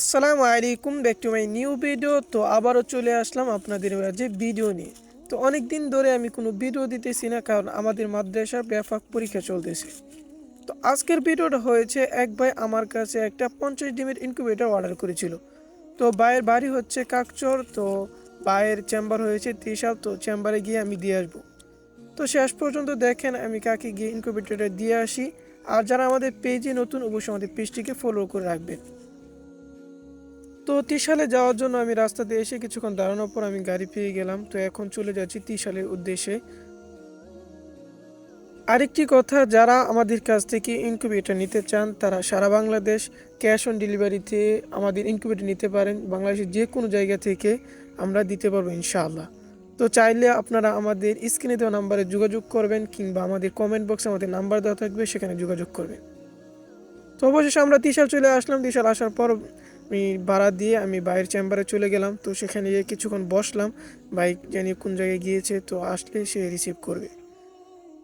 আসসালামু আলাইকুম, back to my new video. তো আবারও চলে আসলাম আপনাদের মাঝে ভিডিও নিয়ে। তো অনেক দিন ধরে আমি কোনো ভিডিও দিতেছি না, কারণ আমাদের মাদ্রাসার ব্যাপক পরীক্ষা চলতেছে। তো আজকের ভিডিওটা হয়েছে, এক ভাই আমার কাছে একটা পঞ্চাশ ডিমের ইনকিউবেটর অর্ডার করেছিল। তো ভাইয়ের বাড়ি হচ্ছে কাকচর, তো ভাইয়ের চেম্বার হয়েছে ত্রিশাল, তো চেম্বারে গিয়ে আমি দিয়ে আসব। তো শেষ পর্যন্ত দেখেন, আমি কাকে গিয়ে ইনকিউবেটরটা দিয়ে আসি। আর যারা আমাদের পেজে নতুন, অবশ্যই আমাদের পেজটিকে ফলো করে রাখবেন। তো ত্রিশালে যাওয়ার জন্য আমি রাস্তাতে এসে কিছুক্ষণ দাঁড়ানোর পর আমি গাড়ি পেয়ে গেলাম। তো এখন চলে যাচ্ছি ত্রিশালের উদ্দেশ্যে। আরেকটি কথা, যারা আমাদের কাছ থেকে ইনকিউবেটর নিতে চান, তারা সারা বাংলাদেশ ক্যাশ অন ডেলিভারিতে আমাদের ইনকিউবেটর নিতে পারেন। বাংলাদেশের যে কোনো জায়গা থেকে আমরা দিতে পারব ইনশাআল্লাহ। তো চাইলে আপনারা আমাদের স্ক্রিনে দেওয়া নাম্বারে যোগাযোগ করবেন কিংবা আমাদের কমেন্ট বক্সে আমাদের নাম্বার দেওয়া থাকবে, সেখানে যোগাযোগ করবেন। তো অবশেষে আমরা তিশাল চলে আসলাম। তিশাল আসার পর আমি ভাড়া দিয়ে আমি বাইরের চেম্বারে চলে গেলাম। তো সেখানে গিয়ে কিছুক্ষণ বসলাম। বাইক জানি কোন জায়গায় গিয়েছে, তো আসলে সে রিসিভ করবে।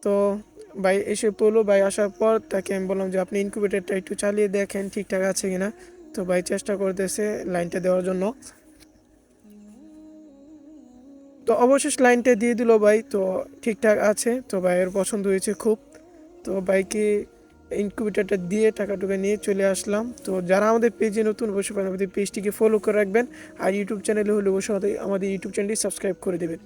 তো ভাই এসে পড়ল। ভাই আসার পর তাকে আমি বললাম যে, আপনি ইনকিউবেটরটা একটু চালিয়ে দেখেন, ঠিকঠাক আছে কিনা? তো ভাই চেষ্টা করতেছে লাইনটা দেওয়ার জন্য। তো অবশেষ লাইনটা দিয়ে দিল ভাই। তো ঠিকঠাক আছে। তো ভাইয়ের পছন্দ হয়েছে খুব। তো বাইকে ইনকিউবেটারটা দিয়ে টাকা টুকা নিয়ে চলে আসলাম। তো যারা আমাদের পেজে নতুন, অবশ্যই পারেন আমাদের পেজটিকে ফলো করে রাখবেন। আর ইউটিউব চ্যানেলে হলে অবশ্যই আমাদের- আমাদের ইউটিউব চ্যানেলটি সাবস্ক্রাইব করে দেবেন।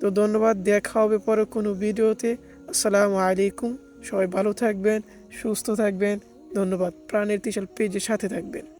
তো ধন্যবাদ, দেখা হবে পরে কোনো ভিডিওতে। আসসালামু আলাইকুম, সবাই ভালো থাকবেন, সুস্থ থাকবেন, ধন্যবাদ। প্রাণের তিশাল পেজের সাথে থাকবেন।